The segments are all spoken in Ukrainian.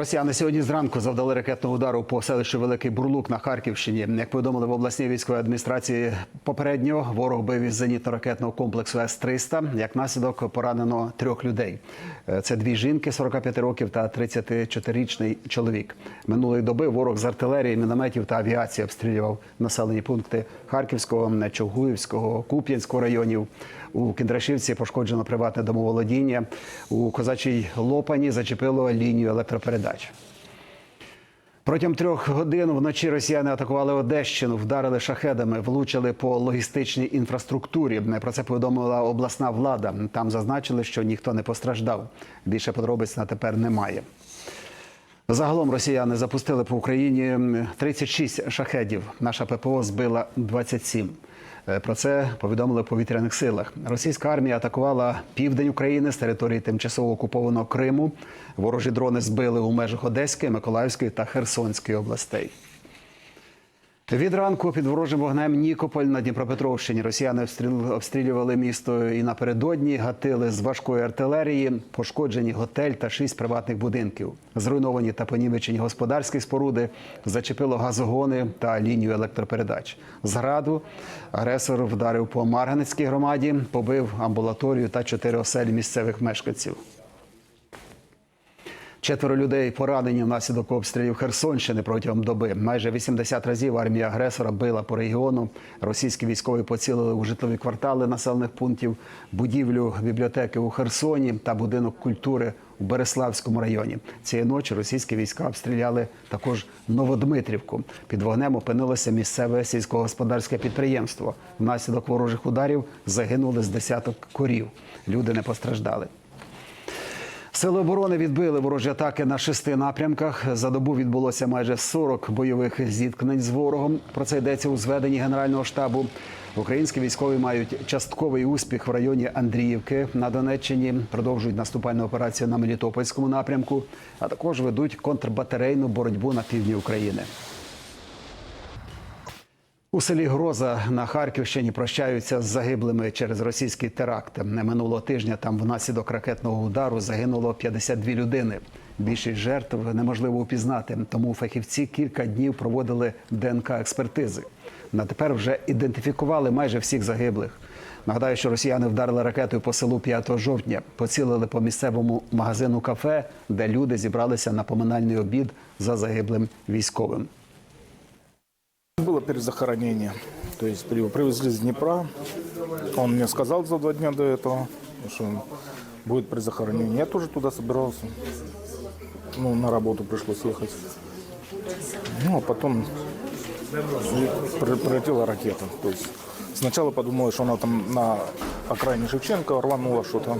Росіяни сьогодні зранку завдали ракетного удару по селищу Великий Бурлук на Харківщині. Як повідомили в обласній військовій адміністрації попередньо, ворог бив із зенітно-ракетного комплексу С-300. Як наслідок поранено трьох людей. Е, Це дві жінки 45 років та 34-річний чоловік. Минулої доби ворог з артилерії, мінометів та авіації обстрілював населені пункти Харківського, Чугуївського, Куп'янського районів. У Кіндрашівці пошкоджено приватне домоволодіння. У козачій Лопані зачепило лінію електропередач. Протягом трьох годин вночі росіяни атакували Одещину, вдарили шахедами, влучили по логістичній інфраструктурі. Про це повідомила обласна влада. Там зазначили, що ніхто не постраждав. Більше подробиць на тепер немає. Загалом росіяни запустили по Україні 36 шахедів. Наша ППО збила 27. Е, Про це повідомили в повітряних силах. Російська армія атакувала південь України з території тимчасово окупованого Криму. Ворожі дрони збили у межах Одеської, Миколаївської та Херсонської областей. Від ранку під ворожим вогнем Нікополь на Дніпропетровщині росіяни обстрілювали місто і напередодні гатили з важкої артилерії, пошкоджені готель та шість приватних будинків. Зруйновані та понівечені господарські споруди, зачепило газогони та лінію електропередач. Зграду агресор вдарив по Марганецькій громаді, побив амбулаторію та чотири оселі місцевих мешканців. Четверо людей поранені внаслідок обстрілів Херсонщини протягом доби. Майже 80 разів армія агресора била по регіону. Російські військові поцілили у житлові квартали населених пунктів, будівлю бібліотеки у Херсоні та будинок культури у Береславському районі. Цієї ночі російські війська обстріляли також Новодмитрівку. Під вогнем опинилося місцеве сільськогосподарське підприємство. Внаслідок ворожих ударів загинули з десяток корів. Люди не постраждали. Сили оборони відбили ворожі атаки на шести напрямках. За добу відбулося майже 40 бойових зіткнень з ворогом. Про це йдеться у зведенні Генерального штабу. Українські військові мають частковий успіх в районі Андріївки на Донеччині. Продовжують наступальну операцію на Мелітопольському напрямку, а також ведуть контрбатарейну боротьбу на півдні України. У селі Гроза на Харківщині прощаються з загиблими через російський теракт. Не минулого тижня там внаслідок ракетного удару загинуло 52 людини. Більшість жертв неможливо упізнати, тому фахівці кілька днів проводили ДНК-експертизи. На тепер вже ідентифікували майже всіх загиблих. Нагадаю, що росіяни вдарили ракетою по селу 5 жовтня, поцілили по місцевому магазину кафе, де люди зібралися на поминальний обід за загиблим військовим. Было перезахоронение. То есть при- привезли с Днепра. Он мне сказал за два дня до этого, что будет перезахоронение. Я тоже туда собирался. Ну, на работу пришлось ехать. Ну, а потом при- прилетела ракета. То есть сначала подумала, что она там на окраине Шевченко рванула что-то.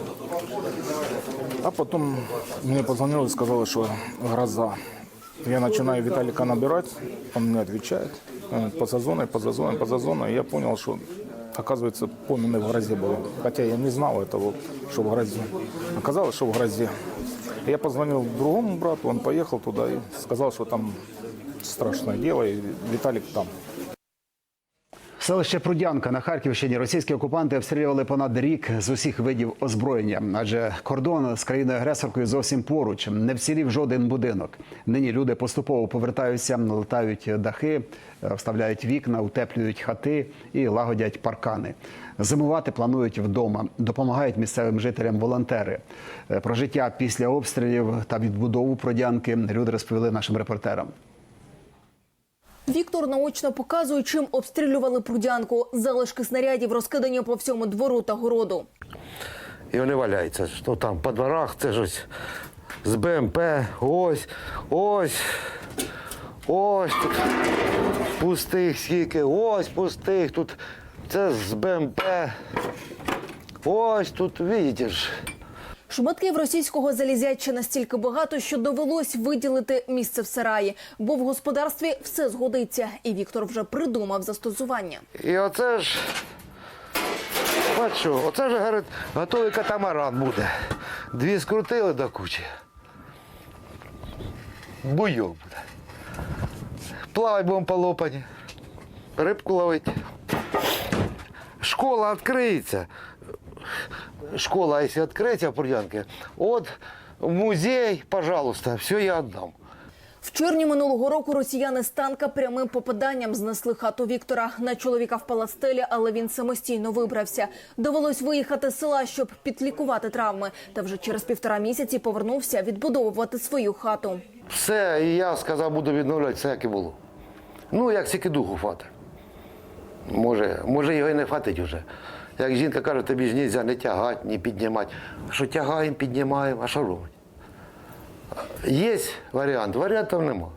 А потом мне позвонила и сказала, что гроза. Я начинаю Виталика набирать, он мне отвечает. Он По зазоной, по зазоной, по зазоной. И я понял, что, оказывается, помины в грозе было. Хотя я не знал этого, что в грозе. Оказалось, что в грозе. Я позвонил другому брату, он поехал туда и сказал, что там страшное дело, и Виталик там. Селище Прудянка на Харківщині російські окупанти обстрілювали понад рік з усіх видів озброєння, адже кордон з країною-агресоркою зовсім поруч. Не вцілів жоден будинок. Нині люди поступово повертаються, латають дахи, вставляють вікна, утеплюють хати і лагодять паркани. Зимувати планують вдома, допомагають місцевим жителям волонтери. Е, Про життя після обстрілів та відбудову Продянки люди розповіли нашим репортерам. Віктор наочно показує, чим обстрілювали прудянку. Залишки снарядів розкидані по всьому двору та городу. І вони валяються. Що там по дворах, це ж ось з БМП, ось, ось, ось пустих скільки, ось пустих тут. Це з БМП. Ось тут, бачите ж. Шматків російського залізяча настільки багато, що довелось виділити місце в сараї, бо в господарстві все згодиться. І Віктор вже придумав застосування. І оце ж. Бачу, оце ж говорить, готовий катамаран буде. Дві скрутили до кучі. Буйок буде. Плавать будемо по. Рибку ловити. Школа відкриється. Школа, якщо відкриється в от в музей, пожалуйста, все я віддам. В червні минулого року росіяни з танка прямим попаданням знесли хату Віктора. На чоловіка впала стеля, але він самостійно вибрався. Довелось виїхати з села, щоб підлікувати травми. Та вже через півтора місяці повернувся відбудовувати свою хату. Все, і я сказав, буду відновлювати все, як і було. Ну, як тільки духу хватить. Може, може його і не хватить вже. Як жінка каже, тобі ж нельзя не тягати, не піднімати. А що тягаємо, піднімаємо, а що робити? Є варіант, варіантів нема.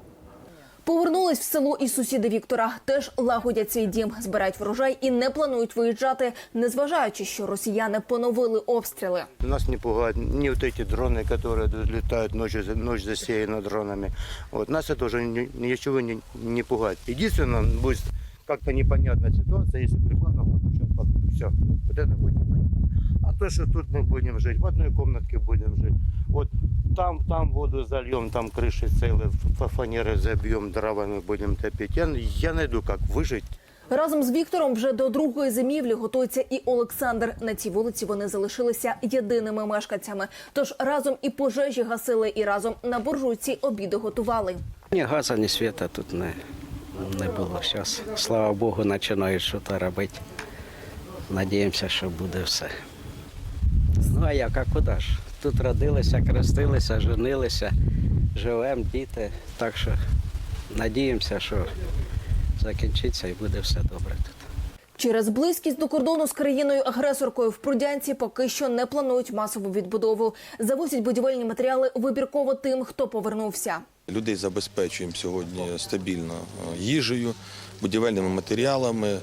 Повернулись в село і сусіди Віктора. Теж лагодять свій дім, збирають врожай і не планують виїжджати, незважаючи, що росіяни поновили обстріли. Нас не пугают ни вот эти дроны, которые тут летают, ночью, за- ночь засеяна дронами. Вот. Нас это уже ни- ничего не, не пугает. Единственное, будет как-то непонятная ситуация, если прикладно подключат Все. Вот это будет непонятно. А то, что тут мы будем жить, в одной комнатке будем жить. Вот там, там воду зальем, там крыши целые, ф- фанеры забьем, дровами будем топить. Я, я найду, как выжить. Разом з Віктором вже до другої зимівлі готується і Олександр. На цій вулиці вони залишилися єдиними мешканцями. Тож разом і пожежі гасили, і разом на буржуйці обіди готували. Ні газу, ні світа тут не, не було. Зараз, слава Богу, починають щось робити. Надіємося, що буде все. Ну а як, а куди ж? Тут родилися, крестилися, женилися, живемо, діти. Так що надіємося, що закінчиться і буде все добре тут. Через близькість до кордону з країною-агресоркою в Прудянці поки що не планують масову відбудову. Завозять будівельні матеріали вибірково тим, хто повернувся. Людей забезпечуємо сьогодні стабільно е, їжею, будівельними матеріалами,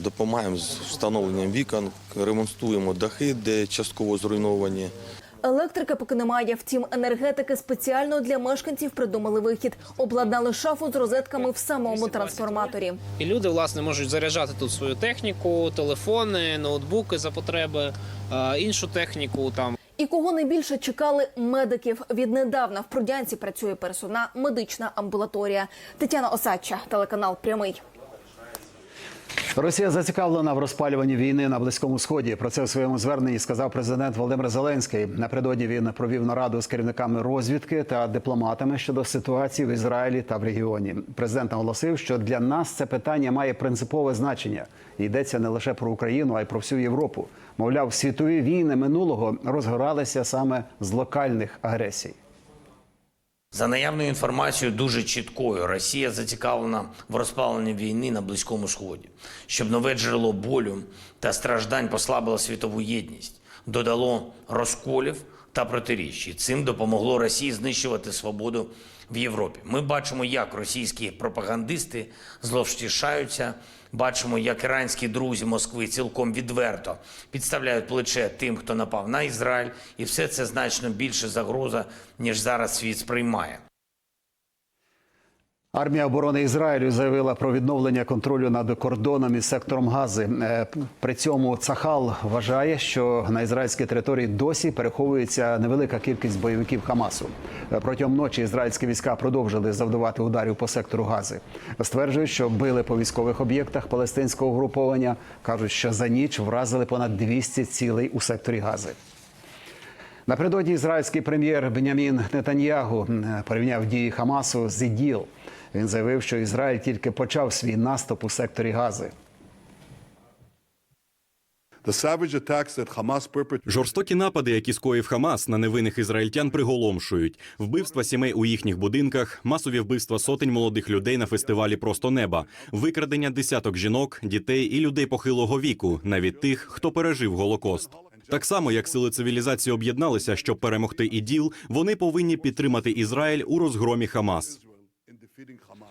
допомагаємо з встановленням вікон, ремонтуємо дахи, де частково зруйновані. Електрики поки немає. Втім, енергетики спеціально для мешканців придумали вихід. Обладнали шафу з розетками в самому трансформаторі. І люди власне можуть заряджати тут свою техніку, телефони, ноутбуки за потреби, е, іншу техніку там. І кого найбільше чекали медиків. Віднедавна в Прудянці працює персона медична амбулаторія. Тетяна Осадча, телеканал Прямий. Росія зацікавлена в розпалюванні війни на близькому сході. Про це у своєму зверненні сказав президент Володимир Зеленський. Напередодні він провів нараду з керівниками розвідки та дипломатами щодо ситуації в Ізраїлі та в регіоні. Президент наголосив, що для нас це питання має принципове значення. Йдеться не лише про Україну, а й про всю Європу. Мовляв, світові війни минулого розгоралися саме з локальних агресій. За наявною інформацією дуже чіткою, Росія зацікавлена в розпаленні війни на Близькому Сході, щоб нове джерело болю та страждань послабило світову єдність, додало розколів та протиріч. І цим допомогло Росії знищувати свободу в Європі. Ми бачимо, як російські пропагандисти зловтішаються, бачимо, як іранські друзі Москви цілком відверто підставляють плече тим, хто напав на Ізраїль, і все це значно більше загроза, ніж зараз світ сприймає. Армія оборони Ізраїлю заявила про відновлення контролю над кордоном із сектором Гази. Е, При цьому Цахал вважає, що на ізраїльській території досі переховується невелика кількість бойовиків Хамасу. Е, Протягом ночі ізраїльські війська продовжили завдавати ударів по сектору Гази. Стверджують, що били по військових об'єктах палестинського угруповання. кажуть, що за ніч вразили понад 200 цілей у секторі Гази. Напередодні ізраїльський прем'єр Бенямін Нетаньягу порівняв дії Хамасу з іділ. Він заявив, що Ізраїль тільки почав свій наступ у секторі Гази. Жорстокі напади, які скоїв Хамас на невинних ізраїльтян, приголомшують вбивства сімей у їхніх будинках, масові вбивства сотень молодих людей на фестивалі Просто неба, викрадення десяток жінок, дітей і людей похилого віку, навіть тих, хто пережив голокост. Так само, як сили цивілізації об'єдналися, щоб перемогти іділ, вони повинні підтримати Ізраїль у розгромі Хамас. für den Krammer.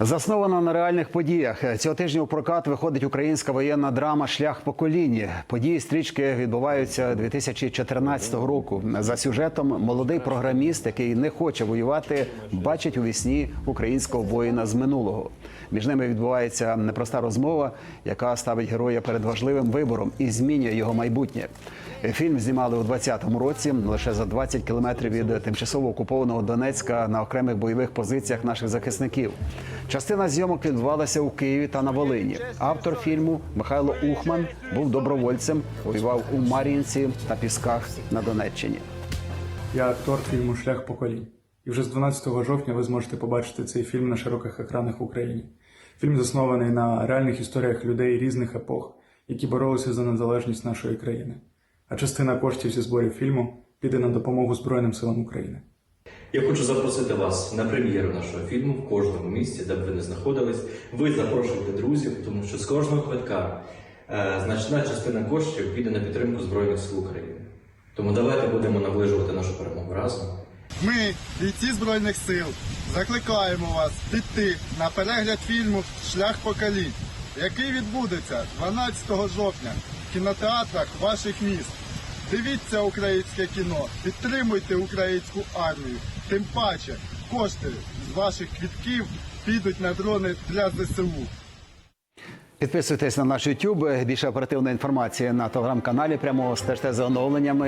Заснована на реальних подіях. Цього тижня у прокат виходить українська воєнна драма Шлях покоління. Події стрічки відбуваються 2014 року. За сюжетом молодий програміст, який не хоче воювати, бачить у вісні українського воїна з минулого. Між ними відбувається непроста розмова, яка ставить героя перед важливим вибором і змінює його майбутнє. Фільм знімали у 2020 році лише за 20 кілометрів від тимчасово окупованого Донецька на окремих бойових позиціях наших захисників. Частина зйомок відбувалася у Києві та на Волині. Автор фільму Михайло Ухман був добровольцем, воював у Мар'їнці та Пісках на Донеччині. Я актор фільму Шлях поколінь. І вже з 12 жовтня ви зможете побачити цей фільм на широких екранах в Україні. Фільм заснований на реальних історіях людей різних епох, які боролися за незалежність нашої країни. А частина коштів зі зборів фільму піде на допомогу Збройним силам України. Я хочу запросити вас на прем'єру нашого фільму в кожному місті, де б ви не знаходились. Ви запрошуєте друзів, тому що з кожного квитка е, значна частина коштів піде на підтримку Збройних сил України. Тому давайте будемо наближувати нашу перемогу разом. Ми, бійці Збройних сил, закликаємо вас піти на перегляд фільму Шлях поколінь, який відбудеться 12 жовтня в кінотеатрах ваших міст. Дивіться українське кіно, підтримуйте українську армію. Тим паче кошти з ваших квітків підуть на дрони для ЗСУ. Підписуйтесь на наш YouTube. Більше оперативної інформації на телеграм-каналі. Прямо стежте за оновленнями.